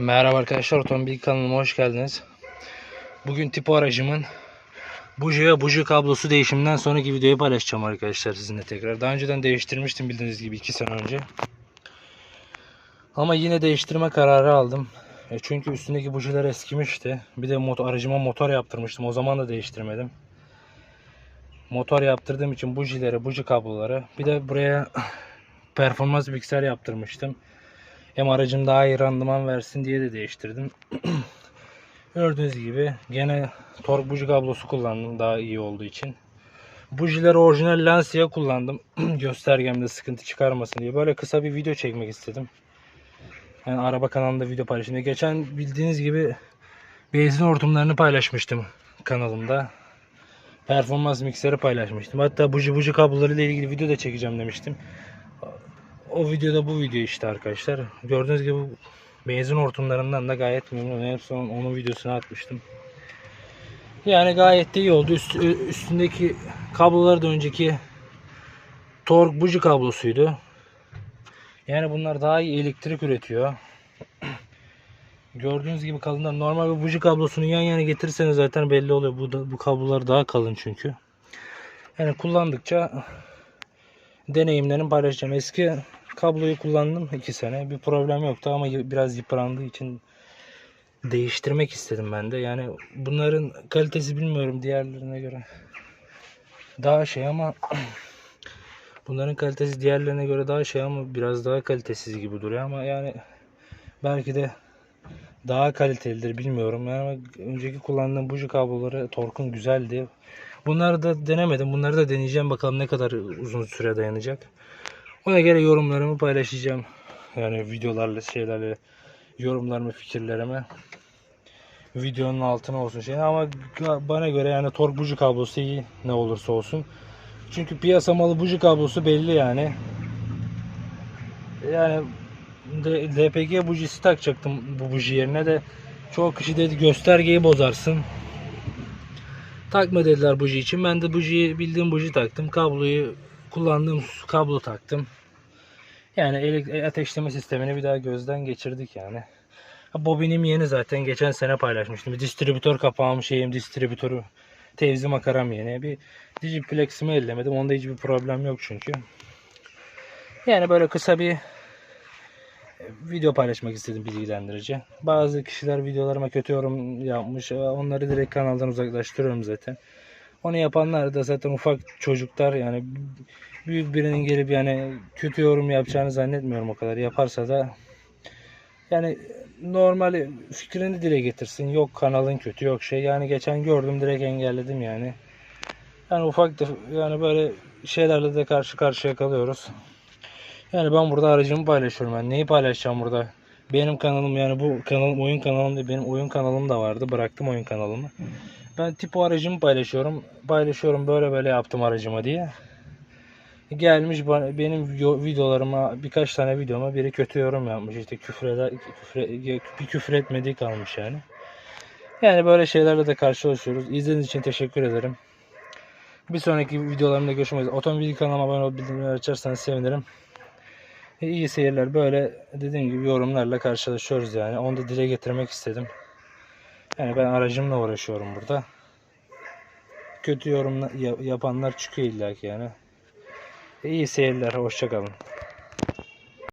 Merhaba arkadaşlar Otomobil kanalıma hoş geldiniz. Bugün tipo aracımın buji ve buji kablosu değişiminden sonraki videoyu paylaşacağım arkadaşlar sizinle tekrar. Daha önceden değiştirmiştim bildiğiniz gibi 2 sene önce. Ama yine değiştirme kararı aldım. E çünkü üstündeki bujiler eskimişti. Bir de motor, aracıma motor yaptırmıştım. O zaman da değiştirmedim. Motor yaptırdığım için bujileri, buji kabloları. Bir de buraya performans bilgisayar yaptırmıştım. Hem aracım daha iyi randıman versin diye de değiştirdim. Gördüğünüz gibi gene tork buji kablosu kullandım daha iyi olduğu için. Bujileri orijinal Lancia kullandım. Göstergemde sıkıntı çıkarmasın diye. Böyle kısa bir video çekmek istedim. Yani araba kanalında video paylaşımda. Geçen bildiğiniz gibi benzin hortumlarını paylaşmıştım kanalımda. Performans mikseri paylaşmıştım. Hatta buji buji kabloları ile ilgili video da çekeceğim demiştim. O videoda bu video işte arkadaşlar. Gördüğünüz gibi benzin hortumlarından da gayet memnunum. En son onun videosunu atmıştım. Yani gayet de iyi oldu. Üst, üstündeki kablolar da önceki tork buji kablosuydu. Yani bunlar daha iyi elektrik üretiyor. Gördüğünüz gibi kalınlar. Normal bir buji kablosunu yan yana getirirseniz zaten belli oluyor. Bu, da, bu kablolar daha kalın çünkü. Yani kullandıkça deneyimlerimi paylaşacağım. Eski kabloyu kullandım 2 sene. Bir problem yoktu ama biraz yıprandığı için değiştirmek istedim ben de. Yani bunların kalitesi bilmiyorum diğerlerine göre. Daha şey ama bunların kalitesi diğerlerine göre daha şey ama biraz daha kalitesiz gibi duruyor ama yani belki de daha kalitelidir bilmiyorum. Yani önceki kullandığım buji kabloları torkun güzeldi. Bunları da denemedim. Bunları da deneyeceğim. Bakalım ne kadar uzun süre dayanacak. Ona göre yorumlarımı paylaşacağım. Yani videolarla şeylerle yorumlarımı, fikirlerimi videonun altına olsun şey ama bana göre yani tork buji kablosu iyi ne olursa olsun. Çünkü piyasa malı buji kablosu belli yani. Yani LPG bujisi takacaktım bu buji yerine de çoğu kişi dedi göstergeyi bozarsın. Takma dediler buji için. Ben de bujiyi bildiğim buji taktım. Kabloyu kullandığım kablo taktım. Yani ateşleme sistemini bir daha gözden geçirdik yani. Bobinim yeni zaten. Geçen sene paylaşmıştım. Distribütör kapağım şeyim distribütörü tevzi makaram yeni. Bir digiplex'imi ellemedim. Onda hiçbir problem yok çünkü. Yani böyle kısa bir video paylaşmak istedim bilgilendirici. Bazı kişiler videolarıma kötü yorum yapmış. Onları direkt kanaldan uzaklaştırıyorum zaten. Onu yapanlar da zaten ufak çocuklar yani büyük birinin gelip yani kötü yorum yapacağını zannetmiyorum o kadar. Yaparsa da yani normal fikrini dile getirsin. Yok kanalın kötü yok şey. Yani geçen gördüm direkt engelledim yani. Yani ufak da yani böyle şeylerle de karşı karşıya kalıyoruz. Yani ben burada aracımı paylaşıyorum. Yani neyi paylaşacağım burada? Benim kanalım yani bu kanalım oyun kanalım değil. Benim oyun kanalım da vardı. Bıraktım oyun kanalımı. Ben tipo aracımı paylaşıyorum. Paylaşıyorum böyle böyle yaptım aracıma diye. Gelmiş benim videolarıma birkaç tane videoma biri kötü yorum yapmış. İşte küfreder, küfre, bir küfür etmediği kalmış yani. Yani böyle şeylerle de karşılaşıyoruz. İzlediğiniz için teşekkür ederim. Bir sonraki videolarımda görüşmek üzere. Otomobil kanalıma abone olup bildirimleri açarsanız sevinirim. İyi seyirler. Böyle dediğim gibi yorumlarla karşılaşıyoruz yani. Onu da dile getirmek istedim. Yani ben aracımla uğraşıyorum burada. Kötü yorum yapanlar çıkıyor illa ki yani. İyi seyirler. Hoşçakalın.